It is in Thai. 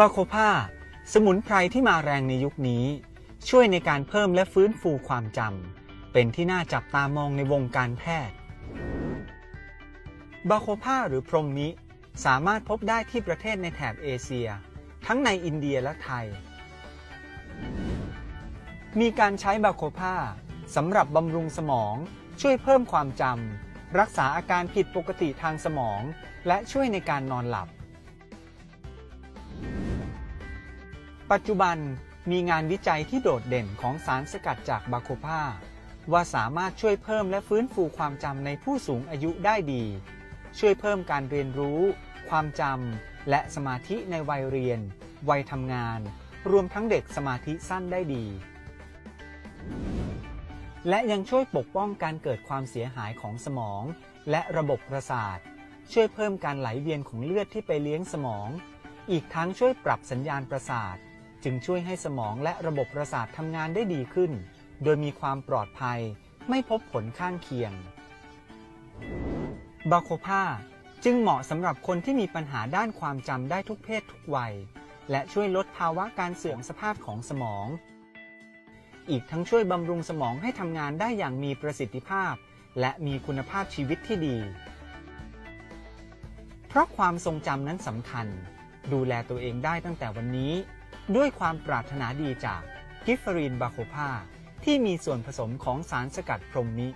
บาโคพาสมุนไพรที่มาแรงในยุคนี้ ช่วยในการเพิ่มและฟื้นฟูความจำเป็นที่น่าจับตามองในวงการแพทย์ บาโคพาหรือพรมนี้สามารถพบได้ที่ประเทศในแถบเอเชีย ทั้งในอินเดียและไทย มีการใช้บาโคพาสำหรับบำรุงสมอง ช่วยเพิ่มความจำรักษาอาการผิดปกติทางสมอง และช่วยในการนอนหลับ ปัจจุบันมีงานวิจัยที่โดดเด่นของสารสกัดจากบาโคพาว่าสามารถช่วยเพิ่มและฟื้นฟูความจำในผู้สูงอายุได้ดี ช่วยเพิ่มการเรียนรู้ ความจำและสมาธิในวัยเรียน วัยทำงาน รวมทั้งเด็กสมาธิสั้นได้ดี และยังช่วยปกป้องการเกิดความเสียหายของสมอง และระบบประสาท ช่วยเพิ่มการไหลเวียนของเลือดที่ไปเลี้ยงสมอง อีกทั้งช่วยปรับสัญญาณประสาท จึงช่วยให้สมองและระบบประสาททำงานได้ดีขึ้น โดยมีความปลอดภัย ไม่พบผลข้างเคียง บาโคพาจึงเหมาะสำหรับคนที่มีปัญหาด้านความจำได้ทุกเพศทุกวัย และช่วยลดภาวะการเสื่อมสภาพของสมอง อีกทั้งช่วยบำรุงสมองให้ทำงานได้อย่างมีประสิทธิภาพ และมีคุณภาพชีวิตที่ดี เพราะความทรงจำนั้นสำคัญ ดูแลตัวเองได้ตั้งแต่วันนี้ ด้วยความปรารถนาดีจากกิฟฟรีนบาโคพาที่มีส่วนผสมของสารสกัดพรมมิ